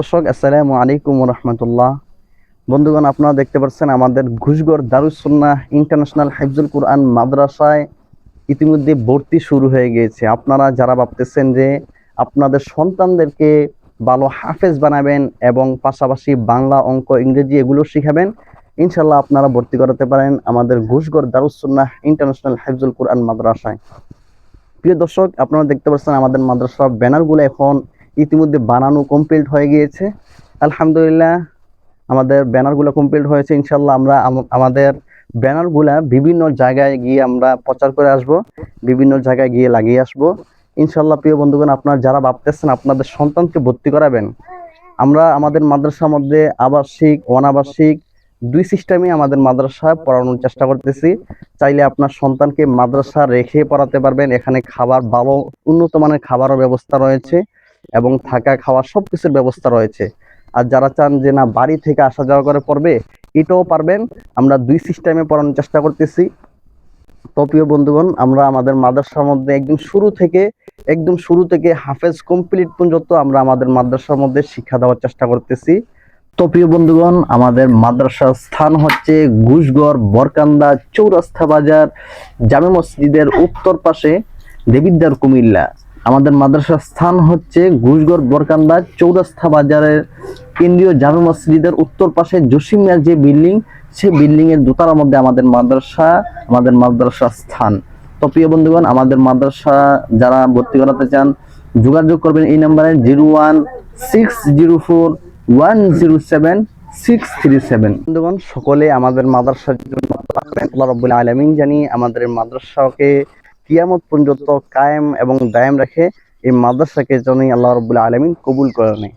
দর্শক, আসসালামু আলাইকুম রহমতুল্লাহ বন্ধুগণ, আপনারা দেখতে পাচ্ছেন আমাদের ঘুষগড় দারুসন্না ইন্টারন্যাশনাল হাফজুল কুরআন মাদ্রাসায় ইতিমধ্যে ভর্তি শুরু হয়ে গিয়েছে। আপনারা যারা ভাবতেছেন যে আপনাদের সন্তানদেরকে ভালো হাফেজ বানাবেন এবং পাশাপাশি বাংলা অঙ্ক, ইংরেজি এগুলো শিখাবেন ইনশাল্লাহ আপনারা ভর্তি করাতে পারেন আমাদের ঘুষগড় দারুসন্না ইন্টারন্যাশনাল হাফজুল কুরআন মাদ্রাসায়। প্রিয় দর্শক, আপনারা দেখতে পাচ্ছেন আমাদের মাদ্রাসার ব্যানারগুলো এখন ইতিমধ্যে বানানো কমপ্লিট হয়ে গিয়েছে। আলহামদুলিল্লাহ, আমাদের ব্যানারগুলো কমপ্লিট হয়েছে ইনশাল্লাহ আমরা আমাদের ব্যানারগুলা বিভিন্ন জায়গায় গিয়ে আমরা প্রচার করে আসব, বিভিন্ন জায়গায় গিয়ে লাগিয়ে আসব। ইনশাল্লাহ প্রিয় বন্ধুগণ, আপনারা যারা ভাবতেছেন আপনাদের সন্তানকে ভর্তি করাবেন, আমরা আমাদের মাদ্রাসার মধ্যে আবাসিক, অনাবাসিক দুই সিস্টেমে আমাদের মাদ্রাসা পড়ানোর চেষ্টা করতেছি। চাইলে আপনার সন্তানকে মাদ্রাসা রেখে পড়াতে পারবেন, এখানে খাবার ভালো, উন্নত মানের খাবারও ব্যবস্থা রয়েছে। এবং থাকা খাওয়া সবকিছুর ব্যবস্থা রয়েছে। আর যারা চান যে না বাড়ি থেকে আসা যাওয়া করে পড়বে, এটাও পারবেন। আমরা দুই সিস্টেমে পড়ানোর চেষ্টা করতেছি। তো প্রিয় বন্ধুগণ, আমরা আমাদের মাদ্রাসার মধ্যে একদম শুরু থেকে, একদম শুরু থেকে হাফেজ কমপ্লিট পর্যন্ত আমরা আমাদের মাদ্রাসার মধ্যে শিক্ষা দেওয়ার চেষ্টা করতেছি। তো প্রিয় বন্ধুগণ, আমাদের মাদ্রাসার স্থান হচ্ছে ঘুষগড়, বরকান্দা, চৌরাস্তা বাজার, জামে মসজিদের উত্তর পাশে দেবিদ্দার কুমিল্লা। মাদ্রাসার স্থান হচ্ছে ঘুষগড় বরকান্দা চৌরাস্তা বাজারের কেন্দ্রীয় জামে মসজিদের উত্তর পাশে জসিম মিয়ার যে বিল্ডিং সেই বিল্ডিং এর দোতলার মধ্যে আমাদের মাদ্রাসা, আমাদের মাদ্রাসার স্থান। তো প্রিয় বন্ধুগণ, আমাদের মাদ্রাসা যারা ভর্তি করাতে চান, যোগাযোগ করবেন এই নাম্বারে zero one six zero four one zero seven six three seven. বন্ধুগণ, সকলে আমাদের মাদ্রাসার জন্য আল্লাহ জানি আমাদের মাদ্রাসাকে কিয়ামত পর্যন্ত কায়েম এবং দায়েম রাখে এই মাদ্রাসাকে যেন আল্লাহ রবুল্লা আলমিন কবুল করে নেয়।